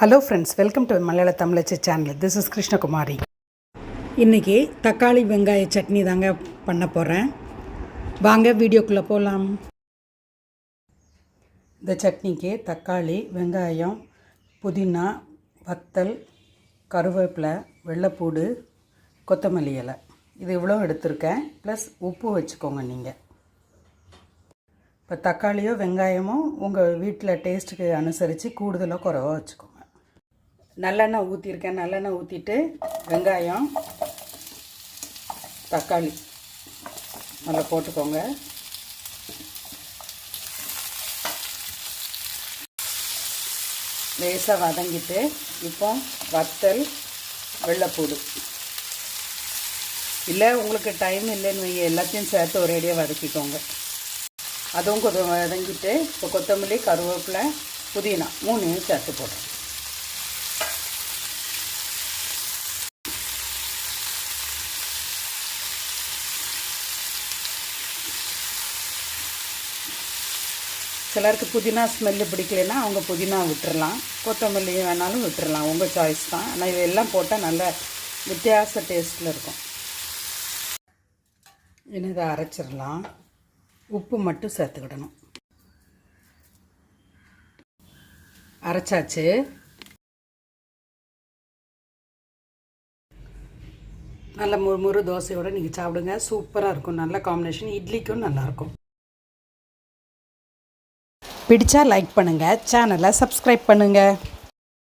Hello friends welcome to Malayala Tamizhachi channel this is Krishnakumari இன்றைக்கி தக்காளி வெங்காய சட்னி தாங்க பண்ண போகிறேன் வாங்க வீடியோக்குள்ளே போகலாம் இந்த சட்னிக்கு தக்காளி வெங்காயம் புதினா வத்தல் கருவேப்பிலை வெள்ளைப்பூடு கொத்தமல்லி இலை. இது இவ்வளோ எடுத்திருக்கேன். ப்ளஸ் உப்பு வச்சுக்கோங்க நீங்கள் இப்போ தக்காளியோ வெங்காயமோ உங்கள் வீட்டில் டேஸ்ட்டுக்கு அனுசரித்து கூடுதலாக குறைவா வச்சுக்கோங்க. நல்லெண்ணெய் ஊற்றிருக்கேன் நல்லெண்ணெய் ஊற்றிட்டு வெங்காயம் தக்காளி நல்லா போட்டுக்கோங்க. லேசாக வதங்கிட்டு இப்போ வத்தல் வெள்ளைப்பூடு இல்லை உங்களுக்கு டைம் இல்லைன்னு வைங்க எல்லாத்தையும் சேர்த்து ஒரேடியாக வதக்கிக்கோங்க. அதுவும் கொஞ்சம் வதங்கிட்டு இப்போ கொத்தமல்லி கருவேப்பிலை புதினா மூணையும் சேர்த்து போடுறேன். சிலருக்கு புதினா ஸ்மெல்லு பிடிக்கலைன்னா அவங்க புதினா விட்டுறலாம். கொத்தமல்லியும் வேணாலும் விட்டுறலாம். உங்கள் சாய்ஸ் தான். ஆனால் இதெல்லாம் போட்டால் நல்ல வித்தியாச டேஸ்ட்டில் இருக்கும். இன்னும் இதை அரைச்சிடலாம். உப்பு மட்டும் சேர்த்துக்கிடணும். அரைச்சாச்சு. நல்ல முறு முறு தோசையோடு நீங்கள் சாப்பிடுங்க. சூப்பராக இருக்கும். நல்ல காம்பினேஷன் இட்லிக்கும் நல்லாயிருக்கும் பிடிச்சா லைக் பண்ணுங்கள் சேனலை சப்ஸ்கிரைப் பண்ணுங்கள்